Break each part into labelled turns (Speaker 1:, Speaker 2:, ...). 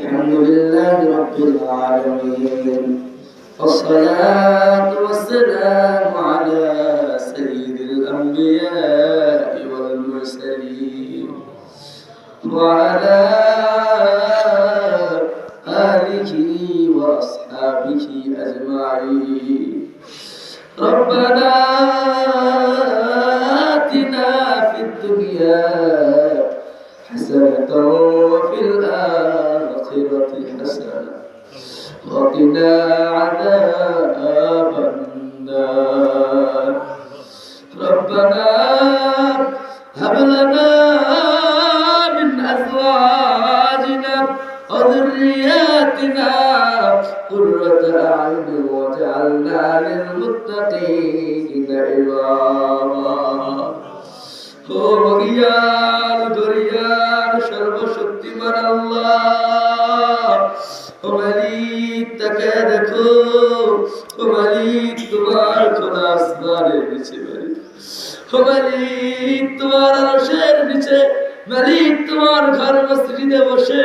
Speaker 1: الحمد لله رب العالمين. والصلاة والسلام على سيد الأنبياء والمرسلين وعلى آله وأصحابه أجمعين. ربنا آتنا في الدنيا حسنة وقنا عذاب النار ربنا هب لنا من أزواجنا وذرياتنا قرة أعين واجعلنا للمتقين إماما ও মরিয়াল গরিয়াল সর্বশক্তিমান আল্লাহ তাকে দেখো মালিক তোমার খোদা আসমানের নিচে মালিক তোমার মালিক তোমার ঘর মসজিদে বসে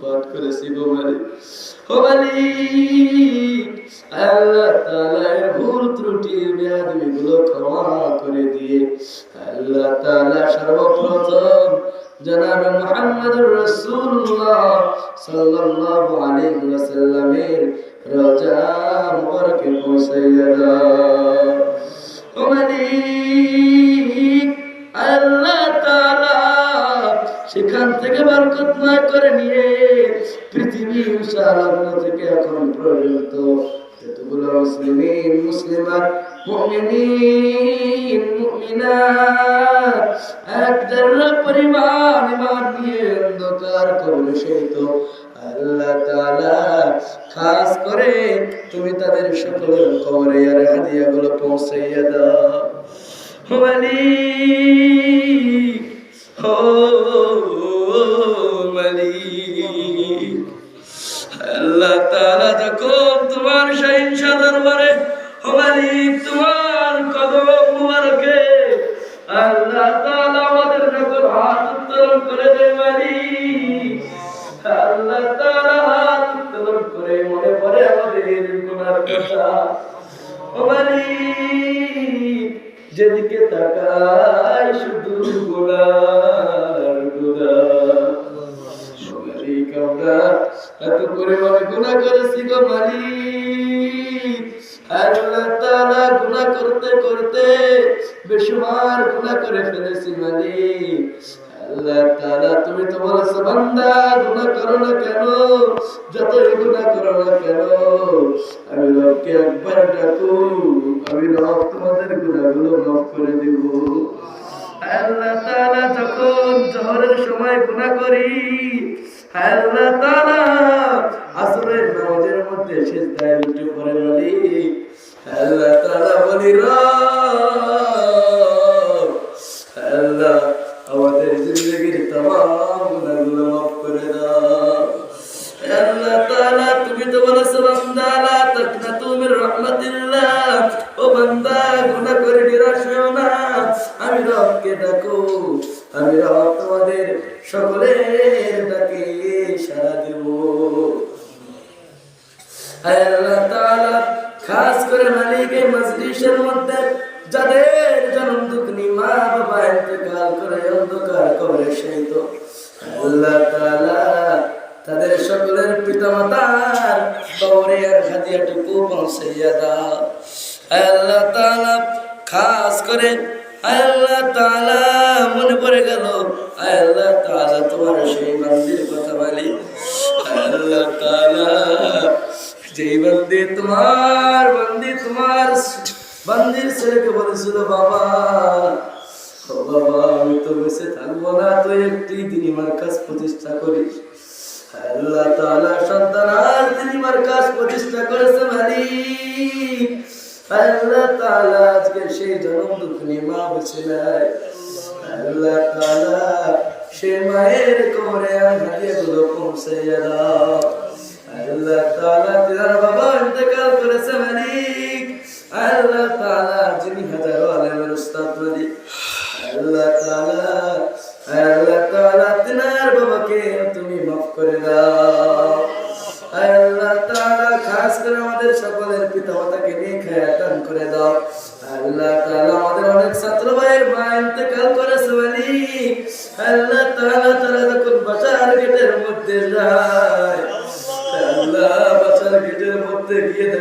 Speaker 1: পাঠ করেছি গো মালিক ও মালিক আল্লাহ তাআলার ভুল ত্রুটি বেয়াদবি গুলো ক্ষমা করে দিয়ে আল্লাহ তাআলা সর্বপ্রথম জনাব মুহাম্মদুর রাসূলুল্লাহ সাল্লাল্লাহু আলাইহি ওয়াসাল্লামের রওজা মুবারকে পৌঁছাইয়া দাও। ও মালিক থেকে বরকতময় করে নিয়ে পৃথিবী সারাগ্ন থেকে এখন পর্যন্ত মুসলিমিন মুমিনিন, মুমিনাত, এক পরিমাণ ইমান নিয়ে অন্ধকার আল্লাহ তাআলা খাস করে তুমি তাদের সকলের কবরে আর হাদিয়াগুলো পৌঁছাইয়া দাও। মালিক, ও আল্লাহ তাআলা মালিক, যেদিকে তাকাই শুধু গুনার গুনাহ মালিক, আমরা এত পরিমাণে করেছি গো মালিক। করতে করতে বেশুমার গুনাহ করে ফেলেছি মালিক। আল্লাহ তাআলা তুমি তো বলেছ, বান্দা, গুনাহ করো না কেন? যতই গুনাহ করো না কেন? আমি রবকে একবার ডাকু আমি রব তোমাদের গুনাহগুলো মাফ করে দেব। আল্লাহ তাআলা, যখন জোহরের সময় গুনাহ করি আল্লাহ তাআলা, আসরের নামাজের মধ্যে সিজদায় উঠে পড়ে বলি আল্লাহ তাআলা বলি, রব আল্লাহ আমাদের জিন্দগির তাম হাদিয়াটুকু পৌঁছাইয়া দাও। আল্লাহ তাআলা খাস করে, আল্লাহ তাআলা মনে পড়ে গেল, আল্লাহ তাআলা তোমার সেই মন্দির কথা বলি। আল্লাহ তাআলা যেই বন্দি তোমার বন্দি তোমার, বন্দির ছেলেকে বলেছিল, বাবা বাবা, আমি তো বেঁচে থাকব না তো একটি দিনই আমার কাজ প্রতিষ্ঠা করিস। আল্লাহ তাআলা সন্তান আর তিনি মার্কাজ প্রতিষ্ঠা করেছে মালিক আল্লাহ তাআলা আজকে সেই জনম দুঃখী মা বেছে নাই আল্লাহ তাআলা সে মায়ের কোমরে হাদিয়া গুলো দাও। আল্লাহ তাআলা তিনার বাবা ইন্তেকাল করেছে মালিক আল্লাহ তাআলা যিনি হাজারো আলেমের উস্তাদ মালিক আল্লাহ তাআলা, আল্লাহ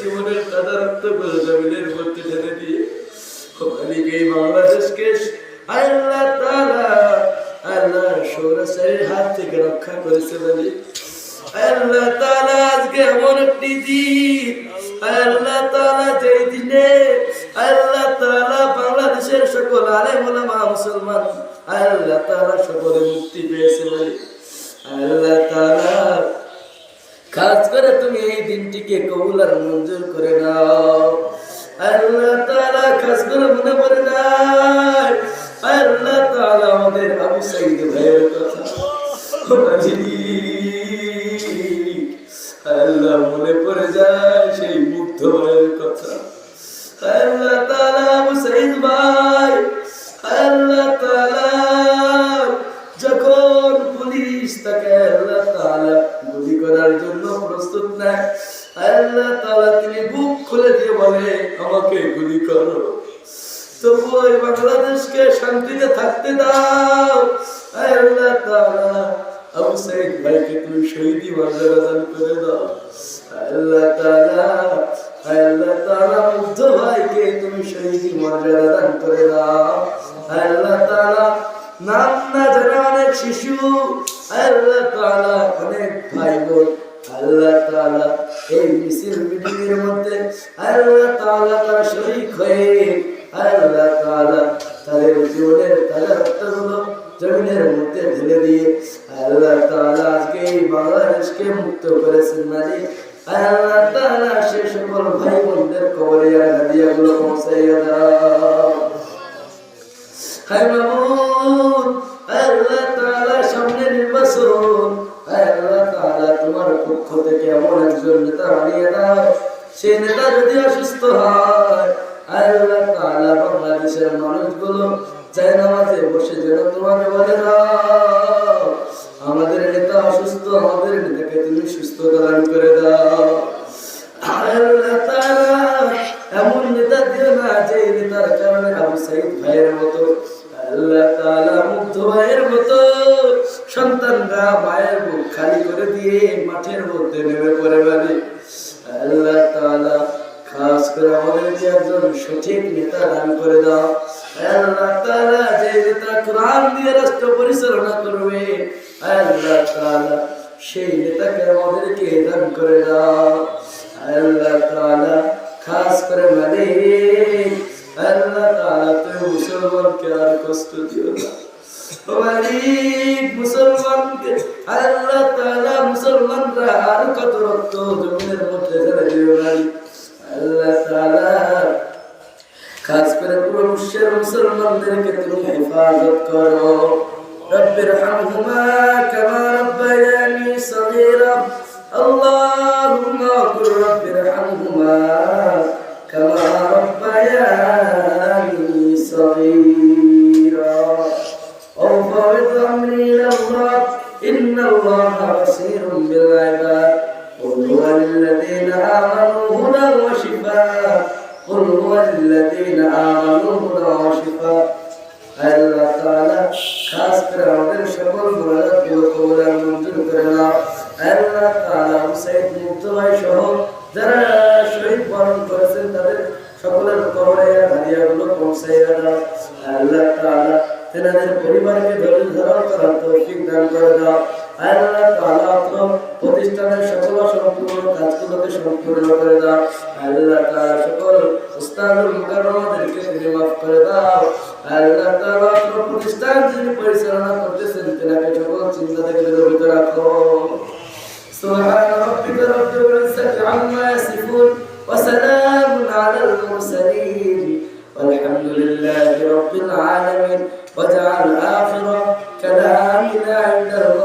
Speaker 1: জীবনের তাদারত্ব করে জমিনের মধ্যে ঢেলে দিয়ে মালিক এই বাংলাদেশকে আল্লাহ তাআলা আল্লাহ সৌরসের হাত থেকে রক্ষা করেছে মালিক আল্লাহ তাআলা আজকে এমন একটি দিন, আল্লাহ তাআলা যেই দিনে আল্লাহ তাআলা বাংলাদেশের সকল আলেম ওলামা মুসলমান, আল্লাহ তাআলা সকলে মনে পড়ে যায় সেই মুগ্ধ ভাইয়ের কথা। জন্য প্রস্তুত নেয়, আল্লাহ তাআলা তিনি বুক খুলে দিয়ে বলে, আমাকে গুলি করো। তবু বাংলাদেশকে শান্তিতে থাকতে দাও। আল্লাহ আবু সাইদ ভাইকে তুমি শহীদি মর্যাদা দান করে দাও। আল্লাহ তাআলা আল্লাহ তাআলা মুগ্ধ ভাইকে তুমি শহীদি মর্যাদা দান করে দাও। আল্লাহ তাআলা নাম না জানা অনেক শিশু। এই মিছিল মিটিং মধ্যে আল্লাহ তাআলা তারা শরীক হয়ে, আল্লাহ তাআলা তাদের জীবনের তাজা রক্তগুলো জমিনের মধ্যে ঢেলে দিয়ে আল্লাহ তাআলা আজকে এই বাংলাদেশকে মুক্ত করেছেন মালিক আল্লাহ সে তোমার পক্ষ থেকে এমন একজন নেতা বানিয়ে দাও। সেই নেতা যদি অসুস্থ হয় আল্লাহ তাআলা বাংলাদেশের মানুষগুলো চাই নামাজে, বসে যেন তোমাকে বলে আমাদের নেতা অসুস্থ, আমাদের নেতাকে তুমি সুস্থ দান করে দাও। খালি করে দিয়ে মাঠের মধ্যে নেমে পড়ে বাড়ি আল্লাহ তাআলা, খাস করে আমাদেরকে একজন সঠিক নেতা দান করে দাও। আল্লাহ তাআলা আর কষ্ট দিও না। মালিক, মুসলমানকে, আল্লাহ মুসলমানরা আর কত রক্ত জমিনের মধ্যে আল্লাহ খাস করে পুরো বিশ্বের মুসলমানদেরকে তুমি হেফাজত করো رب ارحمهما كما ربياني صغيرا اللهم قل رب ارحمهما قل هو للذين امنوا هدى وشفاء আল্লাহ তাআলা খাস করে আমাদের সকল মুরাদগুলো কবুল আর মঞ্জুর করে নাও আল্লাহ তাআলা হুসাইন মুক্ত ভাই সহ যারা শহীদ বরণ করেছেন তাদের সকলের কবরে হাদিয়াগুলো পৌঁছাইয়া দাও আল্লাহ তাআলা তেনাদের পরিবারকে ধৈর্য ধারণ করার তৌফিক দান করে দাও আল্লাহ তাআলা আপনার প্রতিষ্ঠানের সকল সম্পূর্ণ কাজগুলোকে সম্পূর্ণ করে দাও আল্লাহ তাআলা সকল উস্তাদুল মুকাররমাদেরকে তুমি মাফ করে দাও আল্লাহ তাআলা আপনার প্রতিষ্ঠান যিনি পরিচালনা করতেছেন তেনাকে সকল চিন্তা থেকে বিরত রাখো سبحان ربك رب العزة عما يصفون وسلام على المرسلين والحمد لله رب العالمين واجعل آخر كلامنا عند الموت